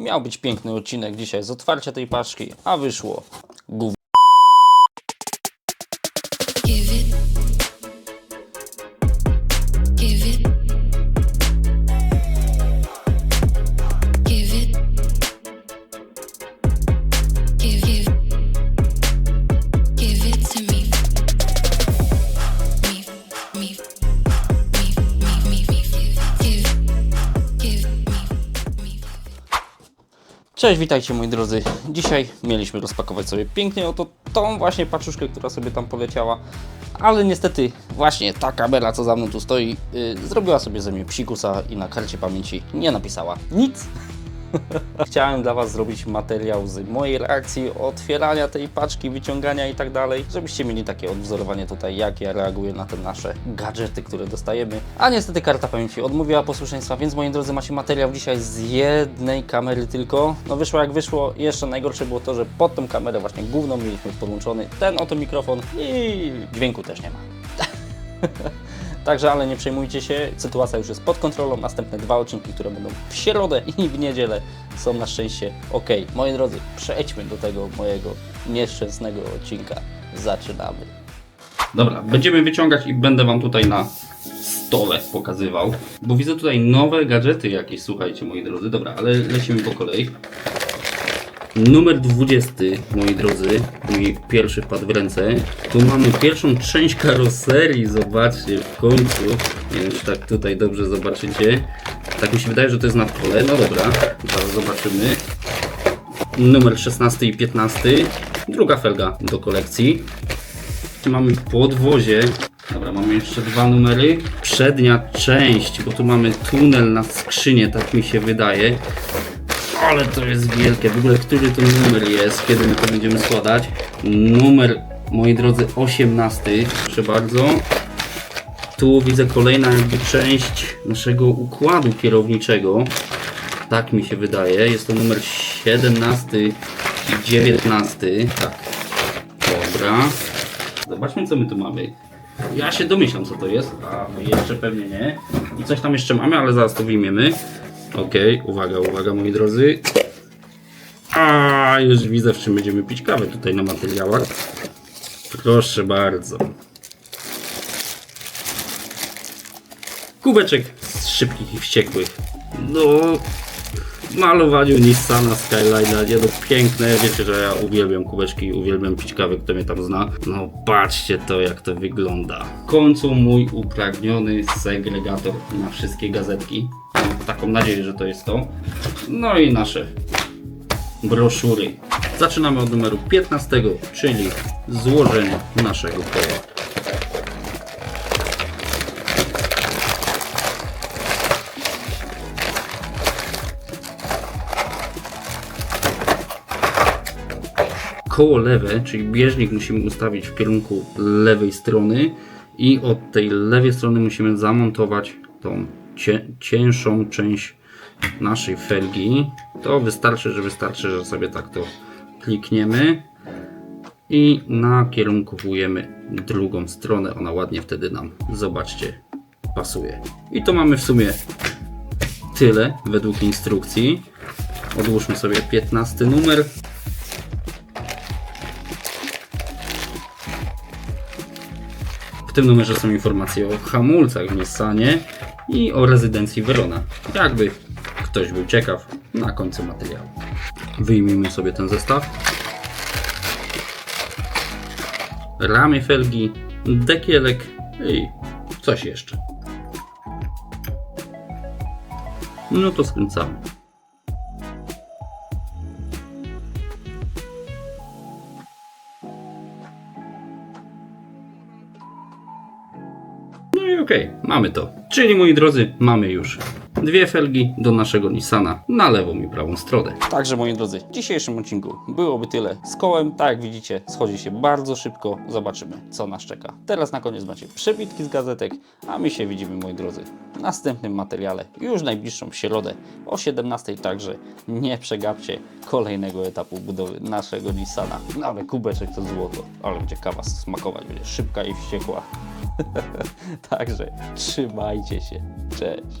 Miał być piękny odcinek dzisiaj z otwarcia tej paczki, a wyszło gówno. Cześć, witajcie moi drodzy. Dzisiaj mieliśmy rozpakować sobie pięknie oto tą właśnie paczuszkę, która sobie tam poleciała. Ale niestety właśnie ta kamera, co za mną tu stoi, yy, zrobiła sobie ze mnie psikusa i na karcie pamięci nie napisała nic. Chciałem dla Was zrobić materiał z mojej reakcji, otwierania tej paczki, wyciągania i tak dalej, żebyście mieli takie odwzorowanie tutaj, jak ja reaguję na te nasze gadżety, które dostajemy. A niestety karta pamięci odmówiła posłuszeństwa, więc moi drodzy, macie materiał dzisiaj z jednej kamery tylko. No wyszło jak wyszło. Jeszcze najgorsze było to, że pod tą kamerę właśnie główną mieliśmy podłączony ten oto mikrofon i dźwięku też nie ma. Także, ale nie przejmujcie się, sytuacja już jest pod kontrolą. Następne dwa odcinki, które będą w środę i w niedzielę są na szczęście ok. Moi drodzy, przejdźmy do tego mojego nieszczęsnego odcinka. Zaczynamy. Dobra, będziemy wyciągać i będę Wam tutaj na stole pokazywał, bo widzę tutaj nowe gadżety jakieś, słuchajcie moi drodzy. Dobra, ale lecimy po kolei. Numer 20, moi drodzy, mój pierwszy wpadł w ręce. Tu mamy pierwszą część karoserii, zobaczcie, w końcu. Nie wiem, czy tak tutaj dobrze zobaczycie. Tak mi się wydaje, że to jest na pole. No dobra, zaraz zobaczymy. Numer 16 i 15. Druga felga do kolekcji. Tu mamy podwozie. Dobra, mamy jeszcze dwa numery. Przednia część, bo tu mamy tunel na skrzynię, tak mi się wydaje. Ale to jest wielkie. W ogóle, który to numer jest, kiedy my to będziemy składać? Numer, moi drodzy, 18. Proszę bardzo. Tu widzę kolejna jakby część naszego układu kierowniczego. Tak mi się wydaje. Jest to numer 17 i 19. Tak. Dobra. Zobaczmy, co my tu mamy. Ja się domyślam, co to jest, a wy jeszcze pewnie nie. I coś tam jeszcze mamy, ale zaraz to wyjmiemy. Okej, uwaga, uwaga, moi drodzy. A już widzę, w czym będziemy pić kawę tutaj na materiałach. Proszę bardzo. Kubeczek z szybkich i wściekłych. No, malowaniu Nissana Skyline'a, nie no piękne, wiecie, że ja uwielbiam kubeczki, uwielbiam pić kawę, kto mnie tam zna. No patrzcie to, jak to wygląda. W końcu mój upragniony segregator na wszystkie gazetki. Taką nadzieję, że to jest to. No i nasze broszury. Zaczynamy od numeru 15, czyli złożenie naszego koła. koło lewe, czyli bieżnik musimy ustawić w kierunku lewej strony i od tej lewej strony musimy zamontować tą cie, cięższą część naszej felgi. To wystarczy, że wystarczy, że sobie tak to klikniemy i nakierunkowujemy drugą stronę. Ona ładnie wtedy nam, zobaczcie, pasuje. I to mamy w sumie tyle według instrukcji. Odłóżmy sobie 15 numer. W tym numerze są informacje o hamulcach w Nissanie i o rezydencji Verona. Jakby ktoś był ciekaw, na końcu materiału. Wyjmijmy sobie ten zestaw. Ramy felgi, dekielek i coś jeszcze. No to skręcamy. No i okej, mamy to. Czyli moi drodzy, mamy już dwie felgi do naszego Nissana na lewą i prawą stronę. Także moi drodzy, w dzisiejszym odcinku byłoby tyle z kołem. Tak jak widzicie, schodzi się bardzo szybko. Zobaczymy, co nas czeka. Teraz na koniec macie przebitki z gazetek, a my się widzimy, moi drodzy, w następnym materiale, już najbliższą środę o 17. Także nie przegapcie kolejnego etapu budowy naszego Nissana. Ale kubeczek to złoto, ale będzie kawa smakować, będzie szybka i wściekła. Także trzymajcie się. Cześć.